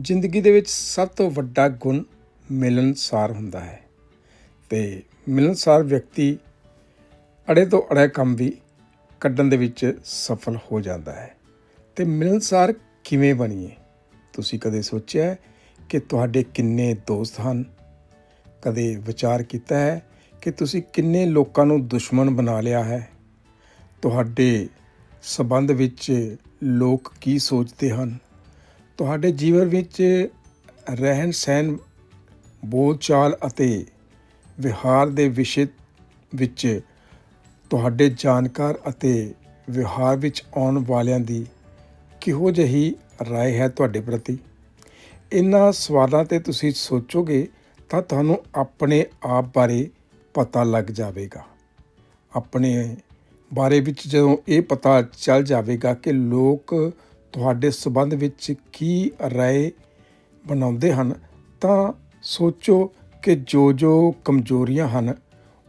ਜ਼ਿੰਦਗੀ ਦੇ ਵਿੱਚ ਸਭ ਤੋਂ ਵੱਡਾ ਗੁਣ ਮਿਲਣਸਾਰ ਹੁੰਦਾ ਹੈ। ਤੇ ਮਿਲਣਸਾਰ ਵਿਅਕਤੀ ਅੜੇ ਤੋਂ ਅੜੇ ਕੰਮ ਵੀ ਕੱਢਣ ਦੇ ਵਿੱਚ ਸਫਲ ਹੋ ਜਾਂਦਾ ਹੈ। ਤੇ ਮਿਲਣਸਾਰ ਕਿਵੇਂ ਬਣੀਏ? ਤੁਸੀਂ ਕਦੇ ਸੋਚਿਆ ਕਿ ਤੁਹਾਡੇ ਕਿੰਨੇ ਦੋਸਤ ਹਨ? ਕਦੇ ਵਿਚਾਰ ਕੀਤਾ ਹੈ ਕਿ ਤੁਸੀਂ ਕਿੰਨੇ ਲੋਕਾਂ ਨੂੰ ਦੁਸ਼ਮਣ ਬਣਾ ਲਿਆ ਹੈ? ਤੁਹਾਡੇ ਸਬੰਧ ਵਿੱਚ ਲੋਕ ਕੀ ਸੋਚਦੇ ਹਨ? ਤੁਹਾਡੇ ਜੀਵਨ ਵਿੱਚ ਰਹਿਣ ਸਹਿਣ ਬੋਲਚਾਲ ਅਤੇ ਵਿਹਾਰ ਦੇ ਵਿਸ਼ੇ ਵਿੱਚ ਤੁਹਾਡੇ ਜਾਣਕਾਰ ਅਤੇ ਵਿਹਾਰ ਵਿੱਚ ਆਉਣ ਵਾਲਿਆਂ ਦੀ ਕਿਹੋ ਜਿਹੀ رائے ਹੈ ਤੁਹਾਡੇ ਪ੍ਰਤੀ ਇਹਨਾਂ ਸਵਾਲਾਂ ਤੇ ਤੁਸੀਂ ਸੋਚੋਗੇ ਤਾਂ ਤੁਹਾਨੂੰ ਆਪਣੇ ਆਪ ਬਾਰੇ ਪਤਾ ਲੱਗ ਜਾਵੇਗਾ ਆਪਣੇ ਬਾਰੇ ਵਿੱਚ ਜਦੋਂ ਇਹ ਪਤਾ ਚੱਲ ਜਾਵੇਗਾ ਕਿ ਲੋਕ ਤੁਹਾਡੇ ਸਬੰਧ ਵਿੱਚ ਕੀ ਰਾਏ ਬਣਾਉਂਦੇ ਹਨ? ਤਾਂ ਸੋਚੋ ਕਿ ਜੋ ਜੋ ਕਮਜ਼ੋਰੀਆਂ ਹਨ,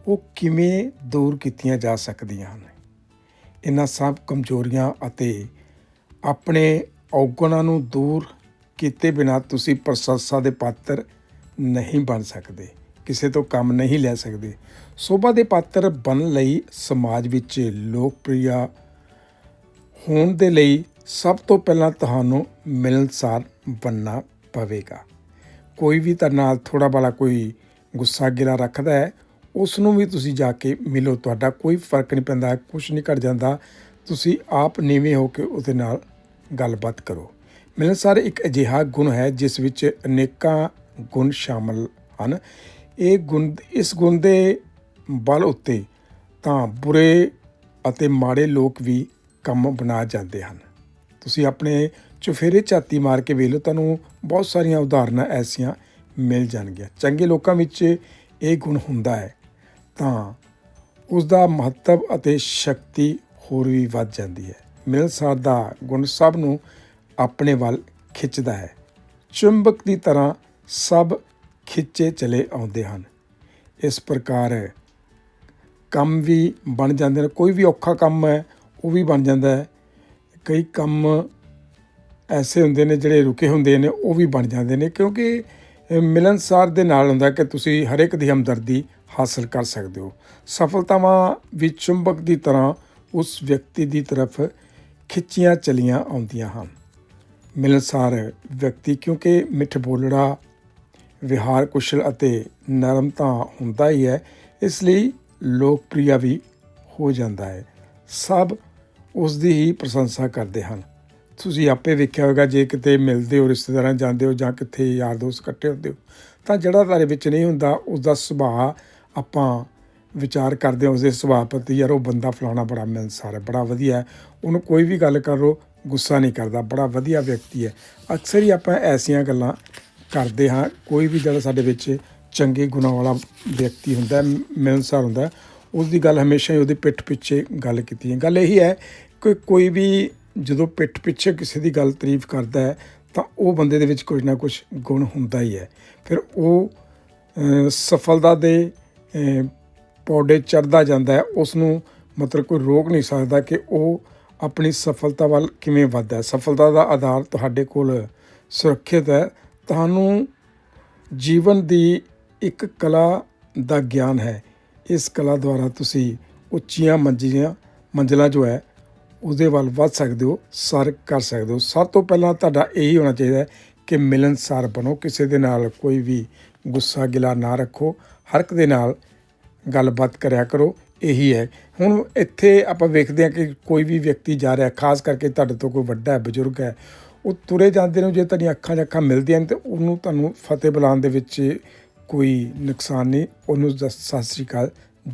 ਉਹ ਕਿਵੇਂ ਦੂਰ ਕੀਤੀਆਂ ਜਾ ਸਕਦੀਆਂ ਹਨ। ਇਹਨਾਂ ਸਭ ਕਮਜ਼ੋਰੀਆਂ ਅਤੇ ਆਪਣੇ ਔਗਣਾਂ ਨੂੰ ਦੂਰ ਕੀਤੇ ਬਿਨਾ ਤੁਸੀਂ ਪ੍ਰਸ਼ੰਸਾ ਦੇ ਪਾਤਰ ਨਹੀਂ ਬਣ ਸਕਦੇ, ਕਿਸੇ ਤੋਂ ਕੰਮ ਨਹੀਂ ਲੈ ਸਕਦੇ। ਸੋਭਾ ਦੇ ਪਾਤਰ ਬਣਨ ਲਈ ਸਮਾਜ ਵਿੱਚ ਲੋਕਪ੍ਰਿਯ ਹੋਣ ਦੇ ਲਈ ਸਭ ਤੋਂ ਪਹਿਲਾਂ ਤੁਹਾਨੂੰ ਮਿਲਣਸਾਰ ਬਣਨਾ ਪਵੇਗਾ। ਕੋਈ ਵੀ ਤੁਹਾਡੇ ਨਾਲ ਥੋੜਾ ਬਾਲਾ ਕੋਈ ਗੁੱਸਾ ਗਿਲਾ ਰੱਖਦਾ ਹੈ ਉਸ ਨੂੰ ਵੀ ਤੁਸੀਂ ਜਾ ਕੇ ਮਿਲੋ। ਤੁਹਾਡਾ ਕੋਈ ਫ਼ਰਕ ਨਹੀਂ ਪੈਂਦਾ ਕੁਝ ਨਹੀਂ ਘਟ ਜਾਂਦਾ। ਤੁਸੀਂ ਆਪ ਨੀਵੇਂ ਹੋ ਕੇ ਉਹਦੇ ਨਾਲ ਗੱਲਬਾਤ ਕਰੋ। ਮਿਲਣਸਾਰ ਇੱਕ ਅਜਿਹਾ ਗੁਣ ਹੈ, ਜਿਸ ਵਿੱਚ ਅਨੇਕਾਂ ਗੁਣ ਸ਼ਾਮਲ ਹਨ। ਇਹ ਗੁਣ, ਇਸ ਗੁਣ ਦੇ ਬਲ ਉੱਤੇ ਤਾਂ ਬੁਰੇ ਅਤੇ ਮਾੜੇ ਲੋਕ ਵੀ ਕੰਮ ਬਣਾ ਜਾਂਦੇ ਹਨ। ਤੁਸੀਂ ਆਪਣੇ ਚੁਫੇਰੇ ਝਾਤੀ ਮਾਰ ਕੇ ਵੇਖ ਲਓ, ਤੁਹਾਨੂੰ ਬਹੁਤ ਸਾਰੀਆਂ ਉਦਾਹਰਨਾਂ ਐਸੀਆਂ ਮਿਲ ਜਾਣਗੀਆਂ। ਚੰਗੇ ਲੋਕਾਂ ਵਿੱਚ ਇਹ ਗੁਣ ਹੁੰਦਾ ਹੈ, ਤਾਂ ਉਸ ਦਾ ਮਹੱਤਵ ਅਤੇ ਸ਼ਕਤੀ ਹੋਰ ਵੀ ਵੱਧ ਜਾਂਦੀ ਹੈ। ਮਿਲਣਸਾਰ ਦਾ ਗੁਣ ਸਭ ਨੂੰ ਆਪਣੇ ਵੱਲ ਖਿੱਚਦਾ ਹੈ। ਚੁੰਬਕ ਦੀ ਤਰ੍ਹਾਂ ਸਭ ਖਿੱਚੇ ਚਲੇ ਆਉਂਦੇ ਹਨ। ਇਸ ਪ੍ਰਕਾਰ ਕੰਮ ਵੀ ਬਣ ਜਾਂਦੇ ਨੇ, ਕੋਈ ਵੀ ਔਖਾ ਕੰਮ ਹੈ, ਉਹ ਵੀ ਬਣ ਜਾਂਦਾ ਹੈ। ਕਈ ਕੰਮ ਐਸੇ ਹੁੰਦੇ ਨੇ ਜਿਹੜੇ ਰੁਕੇ ਹੁੰਦੇ ਨੇ, ਉਹ ਵੀ ਬਣ ਜਾਂਦੇ ਨੇ, ਕਿਉਂਕਿ ਮਿਲਨਸਾਰ ਦੇ ਨਾਲ ਹੁੰਦਾ ਕਿ ਤੁਸੀਂ ਹਰ ਇੱਕ ਦੀ ਹਮਦਰਦੀ ਹਾਸਲ ਕਰ ਸਕਦੇ ਹੋ। ਸਫਲਤਾਵਾਂ ਵੀ ਚੁੰਬਕ ਦੀ ਤਰ੍ਹਾਂ ਉਸ ਵਿਅਕਤੀ ਦੀ ਤਰਫ ਖਿੱਚੀਆਂ ਚਲੀਆਂ ਆਉਂਦੀਆਂ ਹਨ। ਮਿਲਨਸਾਰ ਵਿਅਕਤੀ ਕਿਉਂਕਿ ਮਿੱਠ ਬੋਲੜਾ ਵਿਹਾਰ ਕੁਸ਼ਲ ਅਤੇ ਨਰਮ ਤਾਂ ਹੁੰਦਾ ਹੀ ਹੈ, ਇਸ ਲਈ ਲੋਕਪ੍ਰਿਯ ਵੀ ਹੋ ਜਾਂਦਾ ਹੈ। ਸਭ ਉਸ ਦੀ ਹੀ ਪ੍ਰਸ਼ੰਸਾ ਕਰਦੇ ਹਨ। ਤੁਸੀਂ ਆਪੇ ਵੇਖਿਆ ਹੋਵੇਗਾ, ਜੇ ਕਿਤੇ ਮਿਲਦੇ ਹੋ, ਰਿਸ਼ਤੇਦਾਰਾਂ ਜਾਂਦੇ ਹੋ ਜਾਂ ਕਿੱਥੇ ਯਾਰ ਦੋਸਤ ਇਕੱਠੇ ਹੁੰਦੇ ਹੋ, ਤਾਂ ਜਿਹੜਾ ਤੁਹਾਡੇ ਵਿੱਚ ਨਹੀਂ ਹੁੰਦਾ ਉਸ ਦਾ ਸੁਭਾਅ ਆਪਾਂ ਵਿਚਾਰ ਕਰਦੇ ਹਾਂ ਉਸ ਦੇ ਸੁਭਾਅ ਪ੍ਰਤੀ ਯਾਰ ਉਹ ਬੰਦਾ ਫਲਾਉਣਾ ਬੜਾ ਮਿਲਨਸਾਰ ਹੈ, ਬੜਾ ਵਧੀਆ ਉਹਨੂੰ ਕੋਈ ਵੀ ਗੱਲ ਕਰੋ, ਗੁੱਸਾ ਨਹੀਂ ਕਰਦਾ, ਬੜਾ ਵਧੀਆ ਵਿਅਕਤੀ ਹੈ। ਅਕਸਰ ਹੀ ਆਪਾਂ ਐਸੀਆਂ ਗੱਲਾਂ ਕਰਦੇ ਹਾਂ, ਕੋਈ ਵੀ ਜਿਹੜਾ ਸਾਡੇ ਵਿੱਚ ਚੰਗੇ ਗੁਣਾਂ ਵਾਲਾ ਵਿਅਕਤੀ ਹੁੰਦਾ ਮਿਲਨਸਾਰ ਹੁੰਦਾ ਉਸ ਦੀ ਗੱਲ ਹਮੇਸ਼ਾ ਹੀ ਉਹਦੇ ਪਿੱਠ ਪਿੱਛੇ ਗੱਲ ਕੀਤੀ ਹੈ। ਗੱਲ ਇਹੀ ਹੈ ਕਿ ਕੋਈ ਵੀ ਜਦੋਂ ਪਿੱਠ ਪਿੱਛੇ ਕਿਸੇ ਦੀ ਗੱਲ ਤਾਰੀਫ ਕਰਦਾ ਹੈ, ਤਾਂ ਉਹ ਬੰਦੇ ਦੇ ਵਿੱਚ ਕੁਝ ਨਾ ਕੁਝ ਗੁਣ ਹੁੰਦਾ ਹੀ ਹੈ। ਫਿਰ ਉਹ ਸਫਲਤਾ ਦੇ ਪੌੜੇ ਚੜਦਾ ਜਾਂਦਾ ਹੈ। ਉਸ ਨੂੰ ਮਤਲਬ ਕੋਈ ਰੋਕ ਨਹੀਂ ਸਕਦਾ ਕਿ ਉਹ ਆਪਣੀ ਸਫਲਤਾ ਵੱਲ ਕਿਵੇਂ ਵਧਦਾ ਸਫਲਤਾ ਦਾ ਆਧਾਰ ਤੁਹਾਡੇ ਕੋਲ ਸੁਰੱਖਿਅਤ ਹੈ। ਤੁਹਾਨੂੰ ਜੀਵਨ ਦੀ ਇੱਕ ਕਲਾ ਦਾ ਗਿਆਨ ਹੈ। ਇਸ ਕਲਾ ਦੁਆਰਾ ਤੁਸੀਂ ਉੱਚੀਆਂ ਮੰਜ਼ਿਲਾਂ ਮੰਜ਼ਿਲਾਂ ਜੋ ਹੈ, ਉਹਦੇ ਵੱਲ ਵੱਧ ਸਕਦੇ ਹੋ, ਸਰ ਕਰ ਸਕਦੇ ਹੋ। ਸਭ ਤੋਂ ਪਹਿਲਾਂ ਤੁਹਾਡਾ ਇਹੀ ਹੋਣਾ ਚਾਹੀਦਾ ਕਿ ਮਿਲਨਸਾਰ ਬਣੋ, ਕਿਸੇ ਦੇ ਨਾਲ ਕੋਈ ਵੀ ਗੁੱਸਾ ਗਿਲਾ ਨਾ ਰੱਖੋ, ਹਰ ਇੱਕ ਦੇ ਨਾਲ ਗੱਲਬਾਤ ਕਰਿਆ ਕਰੋ, ਇਹੀ ਹੈ। ਹੁਣ ਇੱਥੇ ਆਪਾਂ ਵੇਖਦੇ ਹਾਂ ਕਿ ਕੋਈ ਵੀ ਵਿਅਕਤੀ ਜਾ ਰਿਹਾ, ਖਾਸ ਕਰਕੇ ਤੁਹਾਡੇ ਤੋਂ ਕੋਈ ਵੱਡਾ ਹੈ ਬਜ਼ੁਰਗ ਹੈ, ਉਹ ਤੁਰੇ ਜਾਂਦੇ ਨੇ ਜੇ ਤੁਹਾਡੀਆਂ ਅੱਖਾਂ 'ਚ ਅੱਖਾਂ ਮਿਲਦੀਆਂ ਨੇ, ਤੇ ਉਹਨੂੰ ਤੁਹਾਨੂੰ ਫਤਿਹ ਬੁਲਾਉਣ ਦੇ ਵਿੱਚ ਕੋਈ ਨੁਕਸਾਨ ਨਹੀਂ। ਉਹਨੂੰ ਸਤਿ ਸ੍ਰੀ ਅਕਾਲ।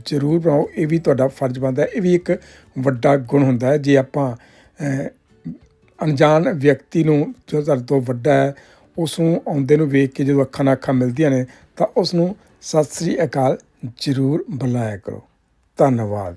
ਜ਼ਰੂਰ ਬਣਾਓ, ਇਹ ਵੀ ਤੁਹਾਡਾ ਫਰਜ਼ ਬਣਦਾ ਇਹ ਵੀ ਇੱਕ ਵੱਡਾ ਗੁਣ ਹੁੰਦਾ ਹੈ। ਜੇ ਆਪਾਂ ਅਣਜਾਣ ਵਿਅਕਤੀ ਨੂੰ ਜੋ ਤੁਹਾਡੇ ਤੋਂ ਵੱਡਾ ਹੈ ਉਸ ਨੂੰ ਆਉਂਦੇ ਨੂੰ ਵੇਖ ਕੇ ਜਦੋਂ ਅੱਖਾਂ ਨਾਲ ਅੱਖਾਂ ਮਿਲਦੀਆਂ ਨੇ, ਤਾਂ ਉਸ ਨੂੰ ਸਤਿ ਸ੍ਰੀ ਅਕਾਲ ਜ਼ਰੂਰ ਬੁਲਾਇਆ ਕਰੋ। ਧੰਨਵਾਦ।